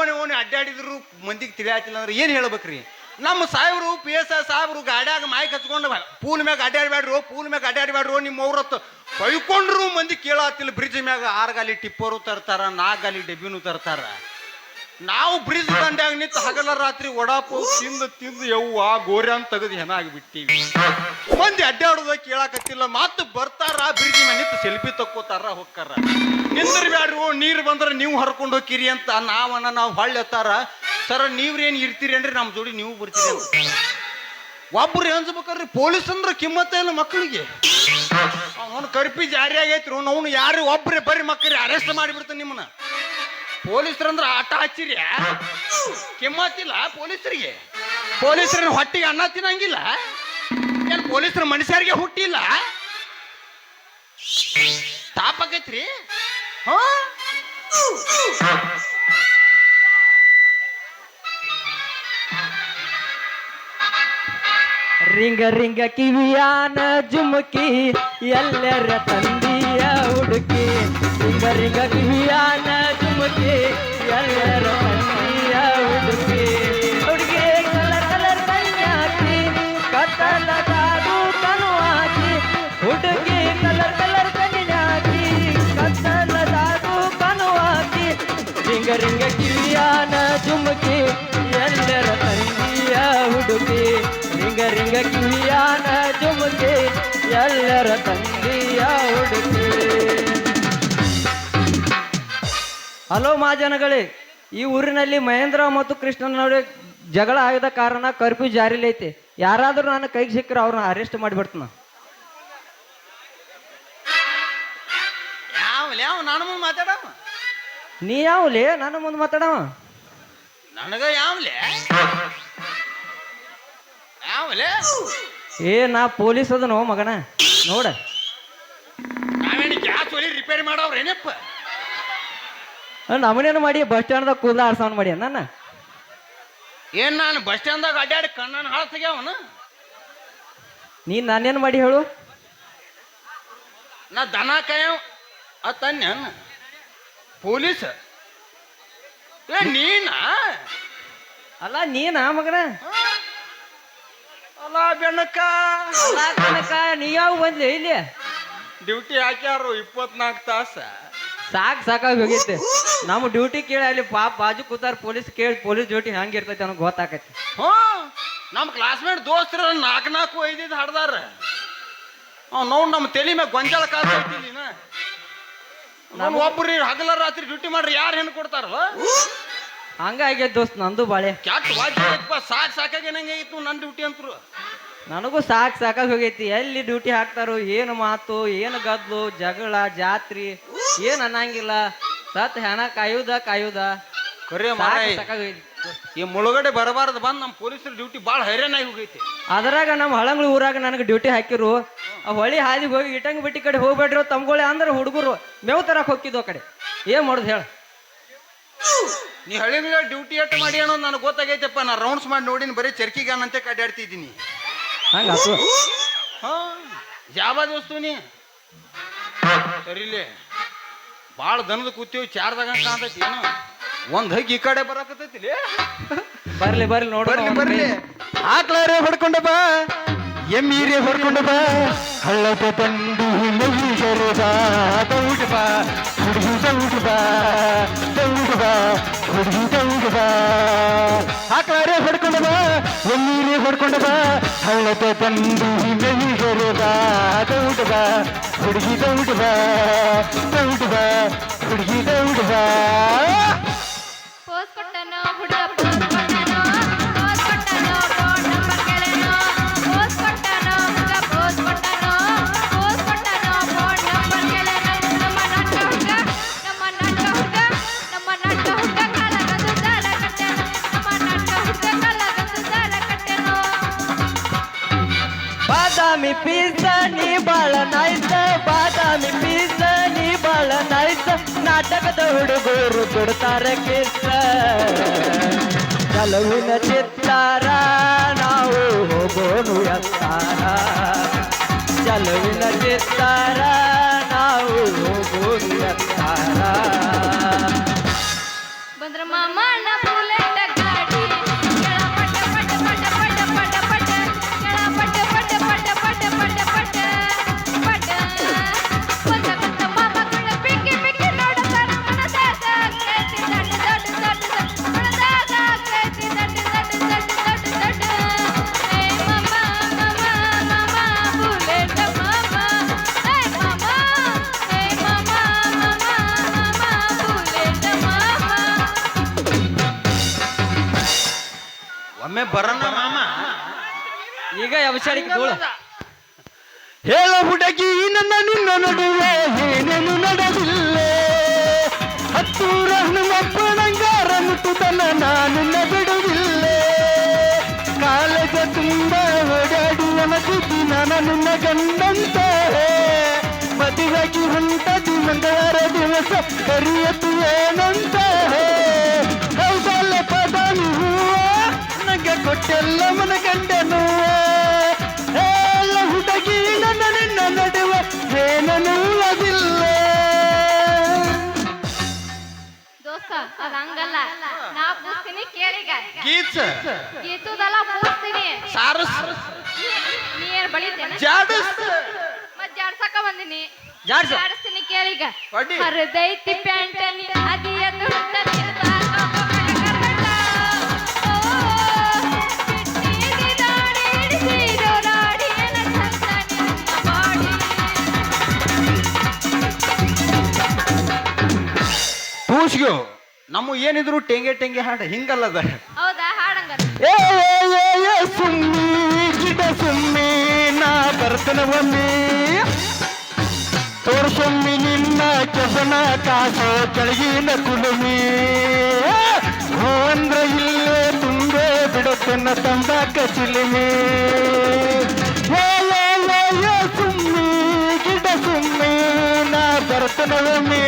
ಓಣಿ ಓಣಿ ಅಡ್ಡಾಡಿದ್ರು ಮಂದಿಗೆ ತಿಳಿಯಾತಿಲ್ಲ ಅಂದ್ರೆ ಏನು ಹೇಳ್ಬೇಕ್ರಿ? ನಮ್ಮ ಸಾಹೇಬರು ಪಿ ಎಸ್ ಐ ಸಾಹೇಬರು ಗಾಡ್ಯಾಗ ಮಾಯ್ಕ್ ಹಚ್ಕೊಂಡು ಪೂಲ್ ಮ್ಯಾಗ ಅಡ್ಡಾಡ್ಬ್ಯಾಡ್ರು, ಪೂಲ್ ಮ್ಯಾಗ ಅಡ್ಡಾಡ್ಬ್ಯಾಡ್ರು, ನಿಮ್ಮ ಅವ್ರತ್ತು ಕೈಕೊಂಡ್ರು ಮಂದಿ ಕೇಳಾತಿಲ್ಲ. ಬ್ರಿಡ್ಜ್ ಮ್ಯಾಗ ಆರು ಗಾಲಿ ಟಿಪ್ಪರು ತರ್ತಾರ ನಾಲ್ಕು ಗಾಲಿ ಡಬ್ಬಿನೂ ತರ್ತಾರ. ನಾವು ಬ್ರಿಜ್ ದಂಡ್ಯಾಗ ನಿಂತು ಹಗಲ ರಾತ್ರಿ ಒಡಾಪು, ತಿಂದು ತಿಂದು ಯವ್ವ ಗೋರ್ಯಾನ್ ತೆಗೆದು ಹೆಣ ಆಗಿಬಿಟ್ಟಿವಿ. ಮಂದಿ ಅಡ್ಡಾಡೋದ ಕೇಳಾಕತ್ತಿಲ್ಲ ಮತ್ತೆ ಬರ್ತಾರ ಮ್ಯಾಗ ನಿಂತು ಸೆಲ್ಫಿ ತಕ್ಕೋತಾರ ಹೋಗ್ತಾರ ನಿಂದ್ರ ಓ, ನೀರು ಬಂದ್ರೆ ನೀವು ಹರ್ಕೊಂಡು ಹೋಗಿರಿ ಅಂತ ನಾವನ್ನ ನಾವು ಹಳ್ಳಿ ಎತ್ತಾರ ಸರ, ನೀವ್ರೇನು ಇರ್ತೀರಿ ಅಂದ್ರೆ ನಮ್ಮ ಜೋಡಿ ನೀವು ಬರ್ತೀರಿ ಅಂತ. ಒಬ್ರು ಏನ್ಸ್ಬೇಕ್ರಿ ಪೊಲೀಸ್ ಅಂದ್ರೆ ಕಿಮ್ಮತ್ತ ಇಲ್ಲ ಮಕ್ಕಳಿಗೆ. ಅವನು ಕರ್ಪಿ ಜಾರಿ ಆಗೈತ್ರಿ, ಅವನು ಯಾರು ಒಬ್ರೇ ಬರೀ ಮಕ್ಕಳಿಗೆ ಅರೆಸ್ಟ್ ಮಾಡಿಬಿಡ್ತಾನೆ ನಿಮ್ಮನ್ನ. ಪೊಲೀಸರಂದ್ರ ಆಟ ಹಚ್ಚಿರಿ. ಕೆಮ್ಮತ್ತಿಲ್ಲ ಪೊಲೀಸರಿಗೆ. ಪೊಲೀಸರ ಹೊಟ್ಟಿಗೆ ಅನ್ನ ತಿನ್ನಂಗಿಲ್ಲ. ಏನ್ ಪೊಲೀಸರ ಮನುಷ್ಯರಿಗೆ ಹುಟ್ಟಿಲ್ಲ? ತಾಪಕೈತ್ರಿ? ಹ? ರಿಂಗ ರಿಂಗ ಕಿವಿಯಾನ ಜುಮುಕಿ, ಎಲ್ಲರ ತಂದಿಯ ಹುಡುಕಿ. ರಿಂಗ ರಿಂಗ ಕಿವಿಯಾನ ಜುಮುಕಿ ಎಲ್ಲರ ತಂದಿಯ ಹುಡುಕಿ ಹುಡುಗಿ ಕಲರ್ ಕಲರ್ ಕನ್ಯಾಕಿ ಕತ್ತಲದಾದು ಕನುವಾಕಿ ಹುಡುಗಿ ಕಲರ್ ಕಲರ್ ಕನ್ಯಾಕಿ ಕತ್ತಲದಾದು ಕನುವಾಕಿ ರಿಂಗ ರಿಂಗ ಕಿವಿಯಾನ ಜುಮುಕಿ ಎಲ್ಲರ ತಂದಿಯ ಹುಡುಗಿ ರಿಂಗ ರಿಂಗ ಕಿವಿಯಾನ ಜುಮುಕಿ ಎಲ್ಲರ ತಂದಿಯ ಹುಡುಗಿ ಹಲೋ ಮಹಾಜನಗಳೇ ಈ ಊರಿನಲ್ಲಿ ಮಹೇಂದ್ರ ಮತ್ತು ಕೃಷ್ಣನ ನಡುವೆ ಜಗಳ ಆಗದ ಕಾರಣ ಕರ್ಫ್ಯೂ ಜಾರಿಲಿ ಯಾರಾದರೂ ನನ್ನ ಕೈಗೆ ಸಿಕ್ಕರೆ ಅವ್ರನ್ನ ಅರೆಸ್ಟ್ ಮಾಡಿಬಿಡ್ತಾನ. ನಾನು ಮುಂದೆ ಮಾತಾಡವ ನೀ ಯಾವ್ಲೇ ನನ್ನ ಮುಂದೆ ಮಾತಾಡವ ನನಗ ಯಾವ್ಲೇ ಯಾವಲೆ ಏ ನಾ ಪೊಲೀಸ್ ಅದನೋ ಮಗನ ನೋಡ. ನಾವೇನು ಗ್ಯಾಸ್ ಒಲಿ ರಿಪೇರಿ ಮಾಡವ್ರೇನಪ್ಪ? ನಮನೇನು ಮಾಡಿ ಬಸ್ ಸ್ಟ್ಯಾಂಡ್ದಾಗ ಕೂದಲ ಆರ್ಸವನ್ ಮಾಡಿ ನನ್ನ ಏನ್ ನಾನು ಬಸ್ ಸ್ಟ್ಯಾಂಡ್ದಾಗ ಅಡ್ಡಾಡಿ ಕಣ್ಣನ ಹಾಳು ತೆಗ್ಯಾವನು ನೀನ್ ನಾನೇನು ಮಾಡಿ ಹೇಳು? ನಾ ದನ ಕಾಯವ್ ಅತ್ತನ್ಯ ಪೊಲೀಸ್? ಏ ನೀನಾ? ಅಲ್ಲ ನೀನಾ ಮಗನ? ಅಲ್ಲ ಬೆಣ್ಣಕ್ಕ ಅಲ್ಲ ಕನಕ, ನೀ ಯಾವ ಬಂದ್ಲಿ ಇಲ್ಲಿ? ಡ್ಯೂಟಿ ಹಾಕ್ಯಾರು ಇಪ್ಪತ್ನಾಲ್ಕು ತಾಸ. ಸಾಕ್ ಸಾಕಾಗಿ ಹೋಗೈತೆ ನಮ್ಮ ಡ್ಯೂಟಿ ಕೇಳಿ ಅಲ್ಲಿ ಪಾಪ ಬಾಜು ಕೂತಾರ ಪೊಲೀಸ್ ಕೇಳಿ ಪೊಲೀಸ್ ಡ್ಯೂಟಿ ಹೆಂಗ ಇರ್ತೈತಿ ಅನ್ನೋ ಗೊತ್ತಾಕೈತಿ. ಹ್ಞೂ ನಮ್ಮ ಕ್ಲಾಸ್ಮೇಟ್ ದೋಸ್ತರ ನಾಲ್ಕು ನಾಲ್ಕು ಐದೈದು ಹಡ್ದಾರ. ಅವ್ ನೋಡ್ ನಮ್ಮ ತಲೆ ಮ್ಯಾಗ ಗೊಂಜಾಳ ಕಾಲ್ತೀನಿ ನಾನು ಒಬ್ಬರು ಹಗಲ ರಾತ್ರಿ ಡ್ಯೂಟಿ ಮಾಡ್ರಿ ಯಾರು ಹೆಣ್ಣು ಕೊಡ್ತಾರಲ್ಲ ಹಂಗ ಆಗೈತೆ ದೋಸ್ತ್ ನಂದು ಬಾಳೆ. ಕ್ಯಾಟ್ ವಾಜ್ಯಪ್ಪ ಸಾಕ್ ಸಾಕಾಗಿ ನಂಗಾಗಿತ್ತು ನನ್ನ ಡ್ಯೂಟಿ ಅಂತರು ನನಗೂ ಸಾಕ್ ಸಾಕಾಗಿ ಹೋಗೈತಿ. ಎಲ್ಲಿ ಡ್ಯೂಟಿ ಹಾಕ್ತಾರೋ ಏನು ಮಾತು ಏನು ಗದ್ದು ಜಗಳ ಜಾತ್ರಿ ಏನು ಅನ್ನಂಗಿಲ್ಲ. ಸತ್ ಹೆಣ ಕಾಯುದ ಕಾಯುದ. ಮಾರಾಯ ಸಾಕಾಗೈತಿ ಈ ಮುಳುಗಡೆ ಬರಬಾರ್ದು ಬಂದು ನಮ್ಮ ಪೊಲೀಸರ ಡ್ಯೂಟಿ ಭಾಳ ಹೈರಾಣಾಗಿ ಹೋಗೈತಿ. ಅದ್ರಾಗ ನಮ್ಮ ಹಳಂಗ್ಳ ಊರಾಗ ನನಗೆ ಡ್ಯೂಟಿ ಹಾಕಿರು. ಆ ಹೊಳಿ ಹಾದಿ ಹೋಗಿ ಇಟಂಗ್ ಬಿಟ್ಟಿ ಕಡೆ ಹೋಗ್ಬೇಡ್ರಿ ತಮ್ಗೊಳೆ ಅಂದ್ರೆ ಹುಡುಗರು. ಮೇವು ತರಕ್ ಹೋಗಿದ್ದು ಆ ಕಡೆ. ಏನ್ ಮಾಡುದು ಹೇಳ. ನೀ ಹಳ್ಳಿ ಡ್ಯೂಟಿ ಎಟ್ ಮಾಡಿ ಅನ್ನೋದು ನನಗೆ ಗೊತ್ತಾಗೈತಪ್ಪ. ನಾ ರೌಂಡ್ಸ್ ಮಾಡಿ ನೋಡಿನ ಬರೀ ಚರ್ಕಿಗಾನಂತೆ ಕಡ್ಡಾಡ್ತಿದ್ದೀನಿ ಹಂಗ ಆತು. ಹಾ ಯಾವ ದೋಸ್ತು ನೀ? ಸರಿಲೇ. ಭಾಳ ದನದ ಕೂತೀವಿ ಚಾರ್ದಾಗ ಕಾಣ್ತೈತಿ ಏನು? ಒಂದ್ ಹಗ್ಗಿ ಈ ಕಡೆ ಬರಕತೈತಿ ಬರ್ಲಿ ಬರ್ಲಿ ನೋಡ್ರಿ ಬರ್ಲಿ ಬರ್ಲಿ. ಹೊಡ್ಕೊಂಡಪ್ಪ ಎಮ್ಮಿರಿ ಬಾ. ಎಮ್ಮೀರೆ ಹೊಡ್ಕೊಂಡು ಬಾ. ಹಳ್ಳದ ತಂದು ಮಹಿಷರು ಬಾ. ದೌಡ ಬಾ. ಹುಡುಗಿ ದೌಡ ಬಾ. ದೌಡ್ ಬಾ. ಹುಡುಗಿ ದೌಡ್ ಬಾ. ಆಕ್ಲಾರೆ ಹೊಡ್ಕೊಂಡು ಬಾ. ಎಮ್ಮೀರೆ ಹೊಡ್ಕೊಂಡು ಬಾ. ಹಳ್ಳದ ತಂದು ಮಹಿಷರು ಬಾ. ದೌಡ ಬಾ. ಹುಡುಗಿ ದೌಡ್ ಬಾ ದೌಡ್ ಬಾ ಹುಡುಗಿ ದೌಡ್ ನಾಟಕದ ಹುಡುಗರು ಕೊಡ್ತಾರೆ ಕಿಸ್ ಕೆಲವಿನ ಚಿತ್ತಾರ, ನಾವು ಹೋಗೋನು ಎತ್ತಾರ. ಚಲುವಿನ ಚಿತ್ತಾರ, ನಾವು ಹೋಗೋನು ಎತ್ತಾರ. ಬಂದ್ರ ಮಾಮ ಅವಶಾಳಿಕೆ ಧೂಳು ಹೇಳ ಹುಡುಗಿ ನನ್ನ ನಿನ್ನ ನಡುವೆ ಏನೇನು ನಡೆದಿಲ್ಲೇ. ಹತ್ತೂರ ಹನುಮಪ್ಪನಂಗಾರ ಮುಟ್ಟುದನ್ನ ನಾನಿನ್ನ ಬಿಡುವುದಿಲ್ಲೇ ಕಾಲೇಜ ತುಂಬ ಓಡಾಡಿ ಅನಗಿದ್ದಿ ನಾನು ನಿನ್ನ ಗಂಡಂತೆ. ಮದುವೆಗೆ ಹೊಂಟದಿ ಮಂಗಳವಾರ ದಿವಸ ಕರಿಯತ್ತು ಏನಂತ. ಕೌಶಲ್ಯ ಪದ ಹೂವ ನನಗೆ ಕೊಟ್ಟೆಲ್ಲ ಮನ ಗಂಡನು ಅದ ಹಂಗಲ್ಲ ನಾ ಪೂಸ್ತೀನಿ ಕೇಳಿಗ. ಗೀಚ ಗೀತದಲ್ಲ ಪೂಸ್ತೀನಿ. ಸಾರಸ್. ನೀ ಏನ್ ಬಳಿತೇನ. ಜಾಡಸ್. ಮತ್ ಜಾಡ್ಸಕ ಬಂದಿನಿ. ಜಾಡ್ಸು. ಜಾಡಿಸ್ತೀನಿ ಕೇಳಿಗ. ಹೊಡಿ. ಹರಿದೈತಿ ಪ್ಯಾಂಟ ನೀ ಅದಿಯ ದುಡ್ಡ ನಿರ್ಧಾರ ಪೂಸ್ಗ್ಯೋ ನಮ್ಮ ಏನಿದ್ರು ಟೆಂಗೆ ಟೆಂಗೆ ಹಾಡ ಹಿಂಗಲ್ಲದ? ಹೌದಾ ಹಾಡಂಗಾರ ಏ ಏ, ಏ, ಏ, ಸುಮ್ಮಿ ಗಿಡ ಸುಮ್ಮಿ ನಾ ಬರ್ತನ ಒಮ್ಮಿ ತೋರ್ಸೊಮ್ಮಿ ನಿನ್ನ ಕೆಸನ ಕಾಸೋ ಕೆಳಗಿನ ಕುಲುಮಿ. ಹೋ ಅಂದ್ರೆ ಇಲ್ಲೇ ತುಂಬೆ ಬಿಡುತ್ತನ್ನ ತಂದಾಕ ಚಿಲಿಮಿ. ಏ, ಏ, ಏ, ಏ, ಸುಮ್ಮಿ ಗಿಡ ಸುಮ್ಮಿ ನಾ ಬರ್ತನ ಒಮ್ಮಿ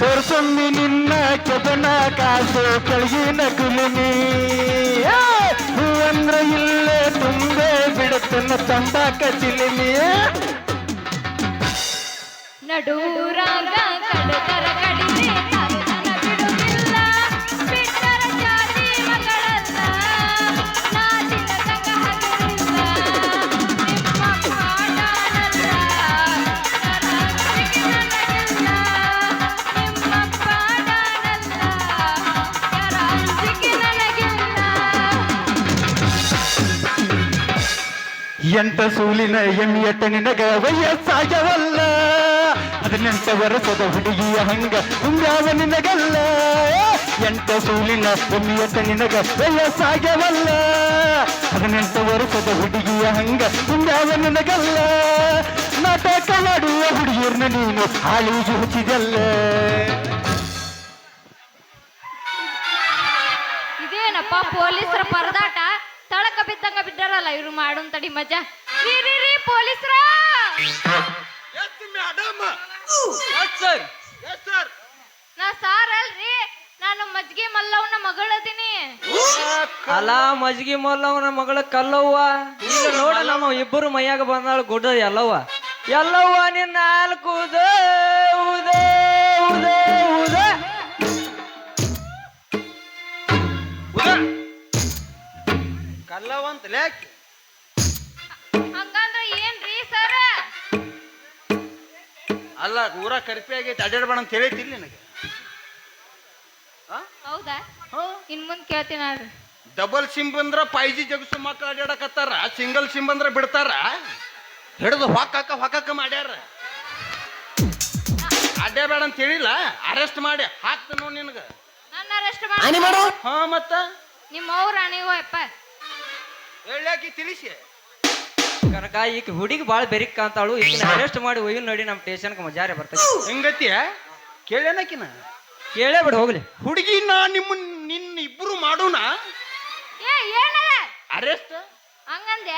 ತೋರ್ಸೊಮ್ಮಿ ನಿನ್ನ ಕೆದನ ಕಾಸು, ಕೆಳಗಿನ ಕುಲುಮಿ. ಹೂ ಅಂದ್ರ ಇಲ್ಲೇ ತುಂಬೆ ಬಿಡುತ್ತನ್ನ ತಂದಾಕ ಚಿಲಿಮಿ. ನಡೂರಾಗ ಕಡತರ ಎಂಟ ಸೂಲಿನ ಎಮ್ಮಿಯಟ್ಟ ನಿನಗ ವಯಸ್ಸಾಗವಲ್ಲ? ಹದಿನೆಂಟ ವರ್ಷದ ಹುಡುಗಿಯ ಹಂಗ ಹುಂಗಾವ ನಿನಗಲ್ಲ? ಎಂಟ ಸೂಲಿನ ಎಮ್ಮಿಯಟ್ಟ ನಿನಗ ವಯಸ್ಸಾಗವಲ್ಲ? ಹದಿನೆಂಟು ವರ್ಷದ ಹುಡುಗಿಯ ಹಂಗ ಹುಂಗಾವ ನಿನಗಲ್ಲ? ನಾಟಕ ಮಾಡುವ ಹುಡುಗಿಯರ್ನ ನೀನು ಹಾಳಿಗೆ ಹುಚ್ಚಿದಲ್ಲ? ಇದೇನಪ್ಪ ಪೊಲೀಸರ ಪರದಾಟ? ತಳಕ ಬಿದ್ದಂಗ ಬಿದ್ದಾರಲ್ಲ ಇವ್ರು ಮಾಡೋನ್ ತಡಿ ಮಜಾ ರೀ ರೀ ರೀ ಪೊಲೀಸ್ರ ಮೇಡಮ್ ಸರ್ ನಾ ಸಾರ್ ಅಲ್ರಿ. ನಾನು ಮಜ್ಗಿ ಮಲ್ಲವ್ನ ಮಗಳದೀನಿ ಅಲ್ಲ ಮಜ್ಗಿ ಮಲ್ಲವನ ಮಗಳ ಕಲ್ಲವ್ವ. ಈಗ ನೋಡ ನಮ್ಮ ಇಬ್ಬರು ಮೈಯಾಗ ಬಂದಾಳ ಗುಡ್ಡ ಎಲ್ಲವ್ವ. ಎಲ್ಲವ್ವ ನಿನ್ನ ನಾಲ್ಕು ಉದೇ ಉದೇ ಉದೇ ಉದೇ. ಕಲ್ಲವಂತ ಲ್ಯಾಕ್ ಹಂಗಂದ್ರ ಏನ್ರಿ ಸರ್? ಅಲ್ಲ ಊರ ಕರಿಪಿ ಆಗೈತೆ ಅಡ್ಡಾಡ್ಬೇಡ ಅಂತ ಹೇಳೈತಿಲ್ಲ ನಿನಗೆ. ಹೌದಾ? ಇನ್ ಮುಂದ್ ಕೇಳ್ತೀನಿ ನೋಡ್ರಿ. ಡಬಲ್ ಸಿಮ್ ಬಂದ್ರ ಫೈವ್ ಜಿ ಜಗಸು ಮಕ್ಕಳು ಅಡ್ಡಾಡಕತ್ತಾರ ಸಿಂಗಲ್ ಸಿಮ್ ಬಂದ್ರ ಬಿಡ್ತಾರ. ಹಿಡಿದು ಹೊಕ್ಕಕ್ಕ ಹೊಕ್ಕಕ್ಕ ಮಾಡ್ಯಾರ. ಅಡ್ಡಾಬೇಡ ಅಂತ ಹೇಳಿಲ್ಲ ಅರೆಸ್ಟ್ ಮಾಡಿ ಹಾಕ್ತ ನೋಡಿ ನಿನಗ. ನನ್ನ ಅರೆಸ್ಟ್ ಮಾಡಿ. ಹಾ ಮತ್ತ? ನಿಮ್ಮ ಅವ್ರ ಅಣಿಗೋ ಯಪ್ಪ ಹೇಳಾಕಿ ತಿಳಿಸಿ. ಕನಕ ಈಗ ಹುಡುಗಿ ಬಾಳ ಬೆರಿಕ್ ಕಾಂತಾಳು. ಈಕಿನ ಅರೆಸ್ಟ್ ಮಾಡಿ ಒಯ್ಯು ನೋಡಿ ನಮ್ಮ ಸ್ಟೇಷನ್ಗೆ ಮಜಾರೆ ಬರ್ತದೆ ಹೆಂಗತಿಯ ಕೇಳೇನಕಿನ ಕೇಳೇ ಬಿಡು ಹೋಗ್ಲಿ. ಹುಡುಗಿ ನಾ ನಿಮ್ಮ ನಿನ್ನ ಇಬ್ರು ಮಾಡೋಣ? ಏ ಏನದ ಅರೆಸ್ಟ್ ಹಂಗಂದೆ?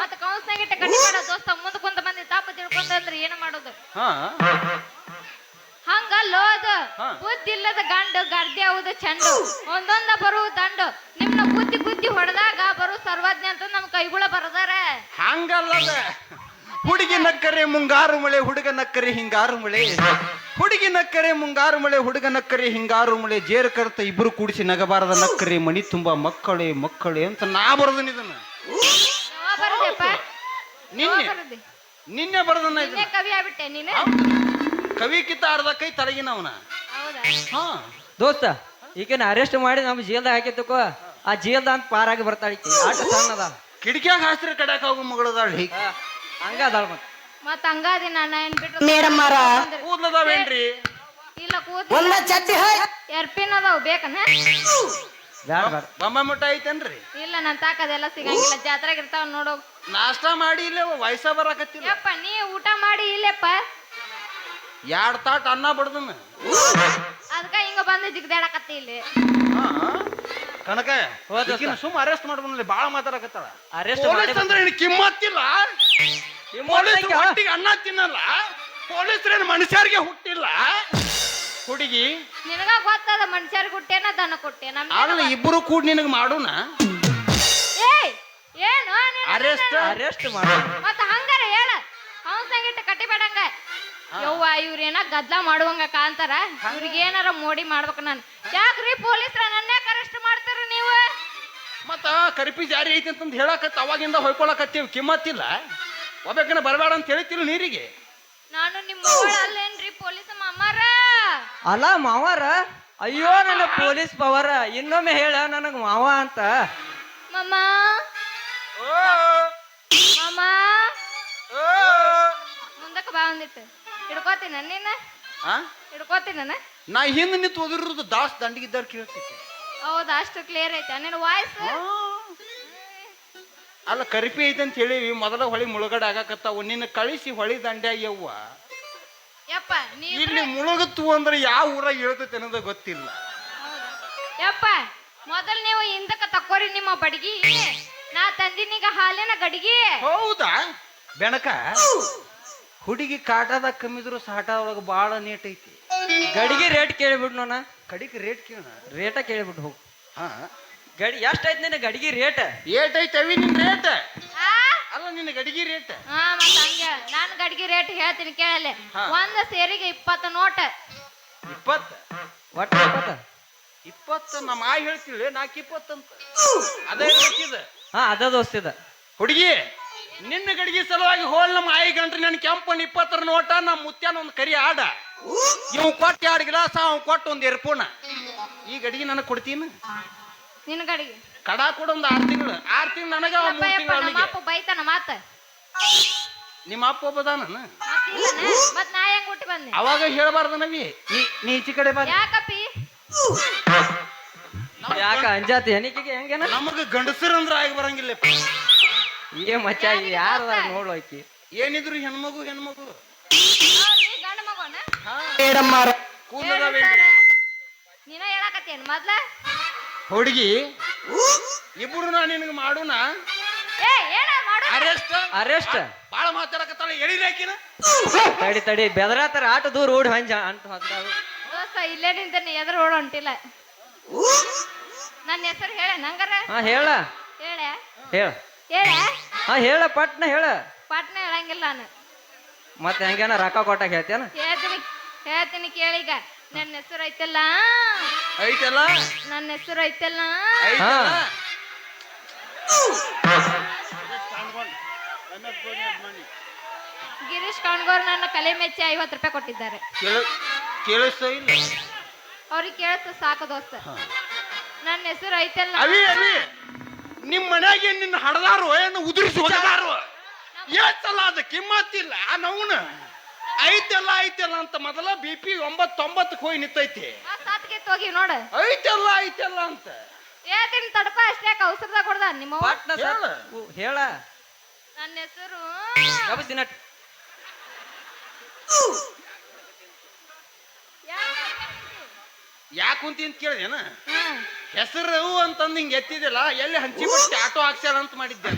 ಮತ್ತ ಕೌನ್ಸ್ನಾಗ ಇಟ್ಟ ಕಟ್ಟಿ ಮಾಡೋ. ದೋಸ್ತ ಮುಂದ ಕುಂತ ಮಂದಿ ತಾಪ ತಿಳ್ಕೊಂಡ್ರೆ ಏನು ಮಾಡೋದು? ಹಾ. ಹಂಗಲ್ಲೋ ಅದು ಹಾ. ಬುದ್ಧಿ ಇಲ್ಲದ ಗಂಡು ಗರ್ದಿ ಆವುದು ಚಂಡು. ಒಂದೊಂದ ಬರುವ ದಂಡು. ಹಂಗಲ್ಲದ? ಹುಡುಗಿ ನಕ್ಕರೆ ಮುಂಗಾರು ಮಳೆ ಹುಡುಗ ನಕ್ಕರೆ ಹಿಂಗಾರು ಮಳೆ. ಹುಡುಗಿ ನಕ್ಕರೆ ಮುಂಗಾರು ಮಳೆ ಹುಡುಗ ನಕ್ಕರೆ ಹಿಂಗಾರು ಮಳೆ. ಜೇರು ಕರ್ತ ಇಬ್ರು ಕೂಡಿಸಿ ನಗಬಾರದ ನಕ್ಕರೆ ಮಣಿ ತುಂಬಾ ಮಕ್ಕಳೇ ಮಕ್ಕಳೇ ಅಂತ ನಾ ಬರದನ್ ಇದನ್ನ. ನಿನ್ನೆ ಬರದೆ. ನಿನ್ನೆ ಬರದನ್ನ ಇದನ್ನ. ಕವಿ ಆಗ್ಬಿಟ್ಟೆ ನೀನು? ಕವಿ ಕಿತ್ತ ಅರ್ಧ ಕೈ ತಳಗಿನವನ ಅವನ. ಹಾ. ದೋಸ್ತ ಈಗಿನ ಅರೆಸ್ಟ್ ಮಾಡಿ ನಮ್ಮ ಜೀಲ್ದ ಹಾಕಿದ್ದಕ್ಕೋ? ಆ ಜೀಲ್ದ ಅಂತ ಪಾರಾಗಿ ಬರ್ತಾಳೆ. ಆಟ ಸಣ್ಣದ. ಕಿಟಕಿಯಾಗ ಹಾಸ್ತ್ರ ಕಡ್ಯಾಕ ಹೋಗು ಮಗಳದಾಳ ಹಂಗ. ಅದಾಳ ಮತ್ತೆ ಮತ್ತ ಹಂಗಾದಿ ನಾನು ಏನ್ ಬಿಟ್ಟು ಮೇಡಮ್ ಮಾರ. ಕೂದ್ಲದಾವೇನ್ರಿ? ಇಲ್ಲ ಕೂತ್ ಒಂದ ಚಟ್ಟಿ ಹಾಯ್. ಎರ್ಪಿನ್ ಅದಾವ ಬೇಕನ? ಬ್ಯಾಡ ಮುಟ್ಟ ಐತೇನ್ರಿ? ಇಲ್ಲ ನನ್ ತಾಕದೆಲ್ಲ ಸಿಗಂಗಿಲ್ಲ. ಜಾತ್ರೆಗೆ ಇರ್ತಾವ ನೋಡೋ ನಾಷ್ಟಾ ಮಾಡಿ ಇಲ್ಲ ವಯಸ್ಸ ಬರಾಕತ್ತಿಲ್ಲ. ಯಪ್ಪ ನೀ ಊಟ ಮಾಡಿ ಇಲ್ಲೆಪ್ಪ? ಎರಡ್ ತಾಟ್ ಅನ್ನ ಬಡ್ದನ? ಅದಕ್ಕ ಹಿಂಗ ಬಂದು ಜಿಗ್ದಾಡಕತ್ತಿ ಇಲ್ಲಿ. ಕನಕ ಹೋದ ಈಕಿನ ಸುಮ್ಮ ಅರೆಸ್ಟ್ ಮಾಡ್ಬಂದ್ಲಿ ಬಾಳ ಮಾತಾಡಕತ್ತಾಳ. ಅರೆಸ್ಟ್ ಪೊಲೀಸ್ ಅಂದ್ರೆ ಇನ್ ಕಿಮ್ಮತ್ತಿಲ್ಲ ಪೊಲೀಸ್ ಹೊಟ್ಟಿಗೆ ಅನ್ನ ತಿನ್ನಲ್ಲ? ಪೊಲೀಸ್ರೇನು ಮನುಷ್ಯರಿಗೆ ಹುಟ್ಟಿಲ್ಲ? ಹುಡುಗಿ. ನಿನಗ ಗೊತ್ತದ ಮನುಷ್ಯರ್ ಗುಟ್ಟೇನ ದನ ಕೊಟ್ಟೇನ ಅಲ್ಲ ಇಬ್ಬರು ಕೂಡ ನಿನಗೆ ಮಾಡೋಣ? ಏಯ್ ಏನು? ನೀನು ಅರೆಸ್ಟ್ ಅರೆಸ್ಟ್ ಮಾಡಿ. ಮತ್ತ ಹಂಗಾರ ಹೇಳ. ಅವನ್ ಸಂಗಿಟ್ಟ ಕಟ್ಟಿಬೇಡಂಗ ಯವ್ವ ಇವ್ರೇನ ಗದ್ಲ ಮಾಡುವಂಗ ಕಾಂತಾರ? ಇವ್ರಿಗೆ ಏನಾರ ಮೋಡಿ ಮಾಡ್ಬೇಕು ನಾನು. ಯಾಕ್ರಿ ಪೊಲೀಸ್ರ ನನ್ನೇ ಅರೆಸ್ಟ್ ಮಾಡ್ತಾರ? ಮತ್ತ ಕರಿಪಿ ಜಾರಿ ಐತಿ ಅಂತಂದು ಹೇಳಕತ್ತ ಅವಾಗಿಂದ ಹೊಯ್ಕೊಳಕತ್ತೀವಿ. ಕಿಮ್ಮತ್ತಿಲ್ಲ ಒಬ್ಬಕನ ಬರಬೇಡ ಅಂತ ಹೇಳ್ತಿಲ್ಲ ನೀರಿಗೆ. ನಾನು ನಿಮ್ಮ ಮಗಳ ಅಲ್ಲೇನ್ರಿ ಪೊಲೀಸ್ ಮಾಮಾರ? ಅಲ್ಲ ಮಾವಾರ ಅಯ್ಯೋ ನನ್ನ ಪೊಲೀಸ್ ಪವರ ಇನ್ನೊಮ್ಮೆ ಹೇಳ ನನಗೆ ಮಾವ ಅಂತ. ಮಾಮ? ಮಾಮ? ಮುಂದಕ್ಕೆ ಬಾ ಒಂದಿಟ್ಟು ಹಿಡ್ಕೋತೀನ ಹಾ ಹಿಡ್ಕೋತೀನಿ ಹಿಡ್ಕೋತೀನ ನಾ ಹಿಂದೆ ನಿಂತು ಓದಿರೋದು ದಾಸ್ ದಂಡಿಗಿದ್ದಾರೆ ಕೇಳ್ತೈತಿ ಹೌದಾ ಅಷ್ಟು ಕ್ಲಿಯರ್ ಐತೆ. ನಿನ್ನ ವಾಯ್ಸ್ ಅಲ್ಲ ಕರಿಪಿ ಐತೆ ಅಂತ ಹೇಳಿ ಮೊದಲ ಹೊಳಿ ಮುಳುಗಡೆ ಆಗಕತ್ತಾವ ನಿನ್ನ ಕಳಿಸಿ ಹೊಳಿ ದಂಡ್ಯಾಗ್ಯವ್ವ ಯಪ್ಪ ನೀ ಇಲ್ಲಿ ಮುಳುಗತ್ತು ಅಂದ್ರೆ ಯಾವ ಊರಾಗ ಹೇಳ್ತೈತೆ ಅನ್ನೋದು ಗೊತ್ತಿಲ್ಲ. ಯಪ್ಪ ಮೊದಲು ನೀವು ಹಿಂದಕ್ಕೆ ತಕ್ಕೋರಿ ನಿಮ್ಮ ಬಡಗಿ. ನಾ ತಂದಿನೀಗ ಹಾಲಿನ ಗಡಿಗೆ. ಹೌದಾ? ಬೆಣಕ ಹುಡುಗಿ ಕಾಟದಾಗ ಕಮ್ಮಿದ್ರು ಸಾಟ ಒಳಗೆ ಭಾಳ ನೀಟ್ ಐತಿ. ಗಡಿಗೆ ರೇಟ್ ಕೇಳಿಬಿಟ್ಟು ನೋನ ಕಡಿಗೆ ರೇಟ್ ಕೇಳೋಣ? ರೇಟ ಕೇಳ್ಬಿಟ್ಟು ಹೋಗು. ಹಾ. ಗಡಿ ಎಷ್ಟಾಯ್ತು ನಿನ್ನ ಗಡಿಗೆ ರೇಟ್ ಏಟ್ ಐತೆ ಅವಿ ನಿನ್ ರೇಟ್ ಆ? ಅಲ್ಲ ನಿನ್ನ ಗಡಿಗೆ ರೇಟ್ ಹಾ ಮತ್ತ ಹಂಗೆ. ನಾನು ಗಡಿಗೆ ರೇಟ್ ಹೇಳ್ತೀನಿ ಕೇಳಲೆ ಹಾ. ಒಂದ್ ಸೇರಿಗೆ ಇಪ್ಪತ್ತು ನೋಟ. ಇಪ್ಪತ್ತ? ಒಟ್ಟು ಇಪ್ಪತ್ತ? ಇಪ್ಪತ್ತು ನಮ್ಮ ಆಯ್ ಹೇಳ್ತಿಲ್ಲ ನಾಲ್ಕು ಇಪ್ಪತ್ತಂತ ಅದೇ ಇರ್ಬೇಕಿದ ಹಾ ಅದ ದೋಸ್ತಿದ ಹುಡುಗಿ ನಿನ್ನ ಗಡಿಗೆ ಸಲುವಾಗಿ ಹೋಲ್ ನಮ್ಮ ಆಯಿ ಗಂಟ್ರಿ ನನ್ನ ಕೆಂಪನ್ ಇಪ್ಪತ್ತರ ನೋಟ ನಮ್ಮ ಮುತ್ಯಾನ ಒಂದು ಕರಿ ಆಡ. ಇವ್ ಕೊಟ್ಟ ಎರಡು ಗಿಲಾಸ ಅವ್ ಕೊಟ್ಟು ಒಂದು ಎರ್ಪೂಣ ಈ ಗಡಿಗೆ ನನಗೆ ಕೊಡ್ತೀನಿ? ನಿನ್ನ ಗಡಿಗೆ ಕಡ ಕೊಡ ಒಂದು ಆರು ತಿಂಗಳು. ಆರು ತಿಂಗಳು ನನಗ ಮೂರು ತಿಂಗಳು ನಮ್ಮ ಅವನಿಗೆ. ಅಪ್ಪ ಬೈತಾನ ಮಾತ. ನಿಮ್ಮ ಅಪ್ಪ ಒಬ್ಬದಾನ ಮತ್ ನಾ ಹೆಂಗ್ ಹುಟ್ಟಿ ಬಂದೆ? ಅವಾಗ ಹೇಳಬಾರ್ದು ನವಿ. ನೀ ನೀ ಈಚೆ ಕಡೆ ಬಾ ಯಾಕಪ್ಪಿ? ಯಾಕ ಅಂಜಾತಿ ಹೆಣಿಕೆಗೆ ಹೆಂಗೇನ? ನಮಗ ಗಂಡಸರು ಅಂದ್ರೆ ಆಗಿ ಬರಂಗಿಲ್ಲ ಏ ಮಚ್ಚ ಯಾರ ನೋಡು ಆಕಿ. ಏನಿದ್ರು ಹೆಣ್ಮಗು ಹೆಣ್ಮಗು ಹೌದ್, ನೀ ಗಂಡ ಮಗೋನ ಮೇಡಮ್ ಮಾರ. ಕೂದಲವೇನ್ರಿ ನೀನ ಹೇಳಾಕತ್ತೇನ್ ಮೊದ್ಲ? ಹುಡುಗಿ ಇಬ್ರು ನಾ ನಿನಗೆ ಮಾಡೋಣ? ಏ ಏನ ಮಾಡು ಅರೆಸ್ಟ್? ಅರೆಸ್ಟ್? ಬಾಳ ಮಾತಾಡಕತ್ತಾಳ ಎಳಿರಾಕಿನ ತಡಿ ತಡಿ. ಬೆದರಾತರ ಆಟ ದೂರ ಓಡಿ ಹಂಜ ಅಂತ ಹೊತ್ತಾವು ದೋಸ್ತ ಇಲ್ಲೇ ನಿಂತೇನೆ ಎದ್ರ ಓಡ ಹೊಂಟಿಲ್ಲ. ನನ್ನ ಹೆಸರು ಹೇಳ ನಂಗರ? ಹಾ ಹೇಳ. ಹೇಳ. ಹೇಳ. ಹೇಳ. ಹಾ ಹೇಳ ಪಟ್ನ ಹೇಳ. ಪಟ್ನ ಹೇಳಂಗಿಲ್ಲ ನಾನು. ಮತ್ತೆ ಹೆಂಗೇನ ರೊಕ್ಕ ಕೊಟ್ಟಾಗ ಹೇಳ್ತೇನ ಹೇಳ್ತೀನಿ. ಹೇಳ್ತೀನಿ ಕೇಳಿಗ ನನ್ನ ಹೆಸರು ಐತಲ್ಲ? ಐತಲ್ಲ? ನನ್ನ ಹೆಸರು ಐತಲ್ಲ? ಐತಲ್ಲ? ಗಿರೀಶ್ ಕಣ್ಗೋರ್ ನನ್ನ ಕಲೆ ಮೆಚ್ಚಿ ಐವತ್ತು ರೂಪಾಯಿ ಕೊಟ್ಟಿದ್ದಾರೆ. ಕೇಳ- ಕೇಳಿಸ್ತಾ ಇಲ್ಲ? ಅವ್ರಿಗೆ ಕೇಳ್ತ ಸಾಕು ದೋಸ್ತ. ನನ್ನ ಹೆಸರು ಐತಲ್ಲ? ಅವಿ ಅವಿ ನಿಮ್ಮ ಮನೆಗೆ ನಿನ್ನ ಹಡದಾರು ಏನು ಉದುರಿಸಿ ಹೋಗದಾರು ಏತಲ್ಲ ಅದಕ್ಕೆ ಕಿಮ್ಮತ್ತಿಲ್ಲ ಆ ನವ್ನ? ಐತಲ್ಲ ಐತೆಲ್ಲ ಅಂತ ಮೊದಲ ಬಿ ಪಿ ಒಂಬತ್ತೊಂಬತ್ತಕ್ಕೆ ಹೋಗಿ ನಿಂತೈತಿ. ಸಾತ್ಗೆ ಹೋಗಿ ನೋಡ. ಐತೆಲ್ಲ ಐತೆಲ್ಲ ಅಂತ. ಹೇಳ್ತೀನಿ ತಡಪ ಅಷ್ಟೇ ಔಷಧದಾಗ ಕೊಡ್ದ ನಿಮ್ಮ ಪಟ್ನ ಹೇಳ. ಉ- ಹೇಳ. ನನ್ನ ಹೆಸರು ಕಬಸಿನ ಯಾಕೆ ಕುಂತಿ ಅಂತ ಕೇಳಿದೇನ ಹೆಸರು ಅಂತಂದು ಹಿಂಗೆ ಎತ್ತಿದಿಲ್ಲ ಎಲ್ಲಿ ಹಂಚಿ ಬಿಟ್ಟು ಆಟೋ ಹಾಕ್ಸ್ಯಾರ ಅಂತ ಮಾಡಿದ್ದೆ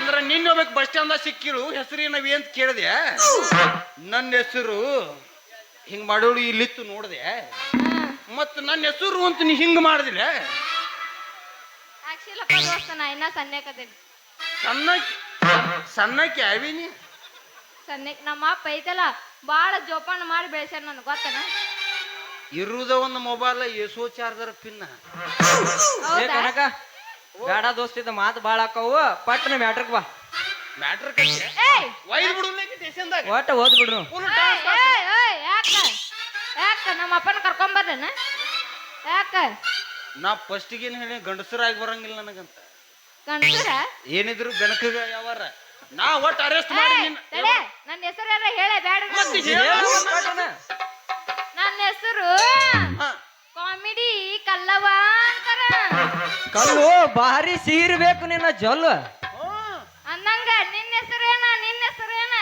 ಅಂದ್ರ ನಿನ್ನ ಹೋಗ್ಬೇಕು ಬಸ್ ಸ್ಟ್ಯಾಂಡ್ ಸಿಕ್ಕಿರು ಹೆಸರಿನವಿ ಅಂತ ಕೇಳಿದೆ. ನನ್ನ ಹೆಸರು ಹಿಂಗ್ ಮಾಡೋಳು ಇಲ್ಲಿತ್ತು ನೋಡಿದೆ. ಮತ್ತ ಮತ್ ನನ್ನ ಹೆಸರು ಅಂತ ನೀ ಹಿಂಗ್ ಮಾಡಿದಿಲ್ಲ. ಅಕ್ಷಿಲಪ್ಪ ದೋಸ್ತ ನಾ ಇನ್ನ ಸನ್ಯಾಕದೇನಿ ಸಣ್ಣಕ್ಕೆ ಸಣ್ಣಕ್ಕೆ ಅವಿನಿ? ಸನ್ನಿಕ್ ನಮ್ಮ ಅಪ್ಪ ಐತಲ್ಲ ಬಾಳ ಜೋಪಾನ ಮಾಡಿ ಬೆಳೆಸ್ಯಾರ ನನ್ ಗೊತ್ತನ? ಇರುದ ಒಂದು ಮೊಬೈಲ್ ಎಸೋ ಚಾರ್ಜರ್ ಪಿನ್ನ ಏ ಹೌದಾ ಕನಕ ಬೇಡ ದೋಸ್ತಿದ ಮಾತು ಭಾಳ ಹಾಕವು ಪಟ್ಟನ ಮ್ಯಾಟ್ರಿಕ್ ಬಾ. ಮ್ಯಾಟ್ರ್ ಏಯ್! ಬಿಡು ಒಟ್ಟ ಓದ್ ಬಿಡ್ರು. ಏಯ್, ಏಯ್, ಏಯ್, ಯಾಕ? ಯಾಕ? ನಮ್ಮ ಅಪ್ಪನ ಕರ್ಕೊಂಬರ್ರೇನ ಯಾಕ? ನಾ ಫಸ್ಟಿಗೆ ಏನ್ ಹೇಳಿ ಗಂಡಸರಾಗಿ ಬರಂಗಿಲ್ಲ ನನಗಂತ. ಗಂಡಸರ? ಏನಿದ್ರು ಬೆನಕಗ ಯಾವಾರ. ನಾ ಒಟ್ಟು ಅರೆಸ್ಟ್ ಮಾಡಿ ನಿನ್ನ ತಡೆ ನನ್ನ ಹೆಸರು ಯಾರ ಹೇಳ ಬೇಡ ಮತ್ತೆ ಹೇಳು. ಪಟ್ಟಣ ಕಲ್ಲು ಭಾರಿ ಸೀರ್ಬೇಕು ನಿನ್ನ ಜೊಲ್ಲು. ಹ್ಮ್. ಅಂದಂಗ ನಿನ್ನ ಹೆಸರೇನ ನಿನ್ನ ಹೆಸರೇನ?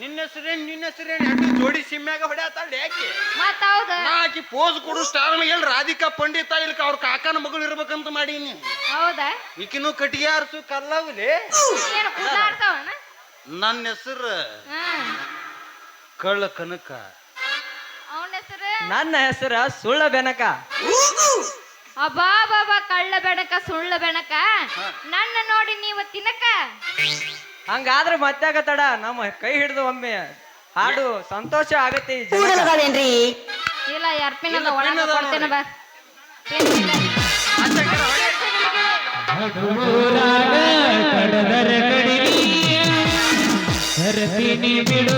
ನಿನ್ನ ಹೆಸರೇನ್ ನಿನ್ನ ಹೆಸರೇನ್? ಎರಡು ಜೋಡಿ ಸಿಮ್ಮ್ಯಾಗ ಹೊಡ್ಯಾತಾಳ ಯಾಕೆ? ಮತ್ತ ಹೌದ ನಾ ಆಕಿ ಪೋಸ್ ಕೊಡು ಸ್ಟಾರ್ ಮೇಲೆ ರಾಧಿಕಾ ಪಂಡಿತ ಇಲ್ಕ ಅವ್ರ ಕಾಕನ ಮಗಳು ಇರ್ಬೇಕಂತ ಮಾಡೀನಿ. ಹೌದಾ? ಈಕಿನೂ ಕಟ್ಟಿಗೆ ಆರ್ಸು ಕಲ್ಲವ್ಲಿ. ಏನು ನನ್ನ ಹೆಸರು ಕಳ್ಳ ಕನಕ. ಅವನ ಹೆಸರು? ನನ್ನ ಹೆಸರ ಸುಳ್ಳ ಬೆನಕ. ಅಬ್ಬಾ ಬಾಬಾ ಕಳ್ಳ ಬೆಣಕ ಸುಳ್ಳ ಬೆಣಕ. ನನ್ನ ನೋಡಿ ನೀವು ತಿನ್ನಕ ಹಂಗಾದ್ರೆ ಮತ್ತಾಗ ತಡ ನಮ್ಮ ಕೈ ಹಿಡಿದು ಒಮ್ಮೆ ಹಾಡು ಸಂತೋಷ ಆಗತ್ತೆ ಈ. ಇಲ್ಲ ಎರ್ಪಿನ ಇಲ್ಲ, ಒಳಗ ಕೊಡ್ತೇನೆ ಬಾ. ಕಡದರ ಕಡಿಮೆ. ಸರತೀನಿ ಬಿಡು